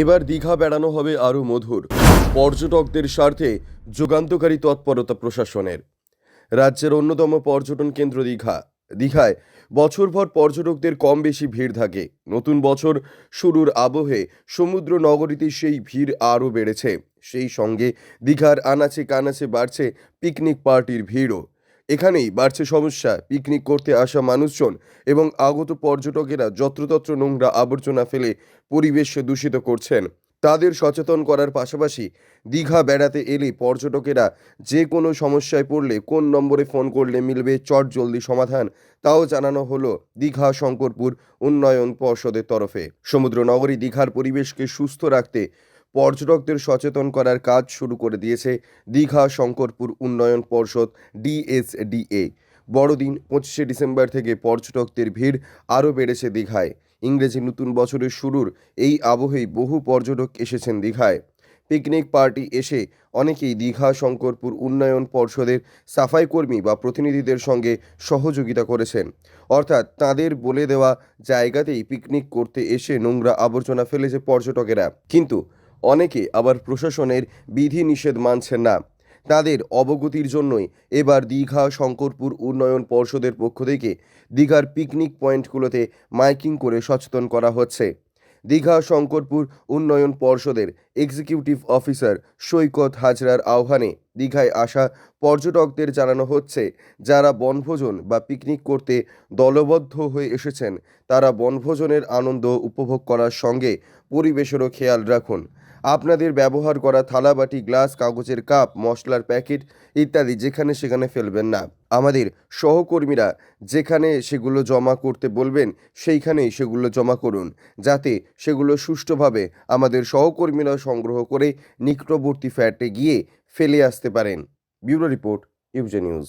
এবার দীঘা বেড়ানো হবে আরও মধুর। পর্যটকদের স্বার্থে যুগান্তকারী তৎপরতা প্রশাসনের। রাজ্যের অন্যতম পর্যটন কেন্দ্র দীঘা। দীঘায় বছরভর পর্যটকদের কম বেশি ভিড় থাকে। নতুন বছর শুরুর আবহে সমুদ্র নগরীতে সেই ভিড় আরও বেড়েছে। সেই সঙ্গে দীঘার আনাচে কানাচে বাড়ছে পিকনিক পার্টির ভিড়ও। এখানেই বাড়ছে সমস্যা। পিকনিক করতে আসা মানুষজন এবং আগত পর্যটকেরা যত্রতত্র নোংরা আবর্জনা ফেলে পরিবেশ দূষিত করছেন। তাদের সচেতন করার পাশাপাশি দীঘা বেড়াতে এলে পর্যটকেরা যে কোনো সমস্যায় পড়লে কোন নম্বরে ফোন করলে মিলবে চট জলদি সমাধান, তাও জানানো হলো দীঘা শঙ্করপুর উন্নয়ন পর্ষদের তরফে। সমুদ্র নগরী দীঘার পরিবেশকে সুস্থ রাখতে পর্যটকদের সচেতন করার কাজ শুরু করে দিয়েছে দীঘা শঙ্করপুর উন্নয়ন পর্ষদ ডিএসডিএ বড়দিন পঁচিশে ডিসেম্বর থেকে পর্যটকদের ভিড় আরও বেড়েছে দীঘায়। ইংরেজি নতুন বছরের শুরুর এই আবহেই বহু পর্যটক এসেছেন দীঘায়। পিকনিক পার্টি এসে অনেকেই দীঘা শঙ্করপুর উন্নয়ন পর্ষদের সাফাই কর্মী বা প্রতিনিধিদের সঙ্গে সহযোগিতা করেছেন। অর্থাৎ তাদের বলে দেওয়া জায়গাতেই পিকনিক করতে এসে নোংরা আবর্জনা ফেলেছে পর্যটকেরা। কিন্তু অনেকে আবার প্রশাসনের বিধি নিষেধ মানছেন না। তাদের অবগতির জন্যই এবার দীঘা শঙ্করপুর উন্নয়ন পর্ষদের পক্ষ থেকে দীঘার পিকনিক পয়েন্টগুলোতে মাইকিং করে সচেতন করা হচ্ছে। দীঘা শঙ্করপুর উন্নয়ন পর্ষদের এক্সিকিউটিভ অফিসার সৈকত হাজরার আহ্বানে দীঘায় আসা পর্যটকদের জানানো হচ্ছে, যারা বনভোজন বা পিকনিক করতে দলবদ্ধ হয়ে এসেছেন, তারা বনভোজনের আনন্দ উপভোগ করার সঙ্গে পরিবেশেরও খেয়াল রাখুন। আপনাদের ব্যবহার করা থালাবাটি, গ্লাস, কাগজের কাপ, মশলার প্যাকেট ইত্যাদি যেখানে সেখানে ফেলবেন না। আমাদের সহকর্মীরা যেখানে সেগুলো জমা করতে বলবেন, সেইখানেই সেগুলো জমা করুন, যাতে সেগুলো সুষ্ঠুভাবে আমাদের সহকর্মীরা সংগ্রহ করে নিকটবর্তী ফ্ল্যাটে গিয়ে ফেলে আসতে পারেন। ব্যুরো রিপোর্ট, ইউজে নিউজ।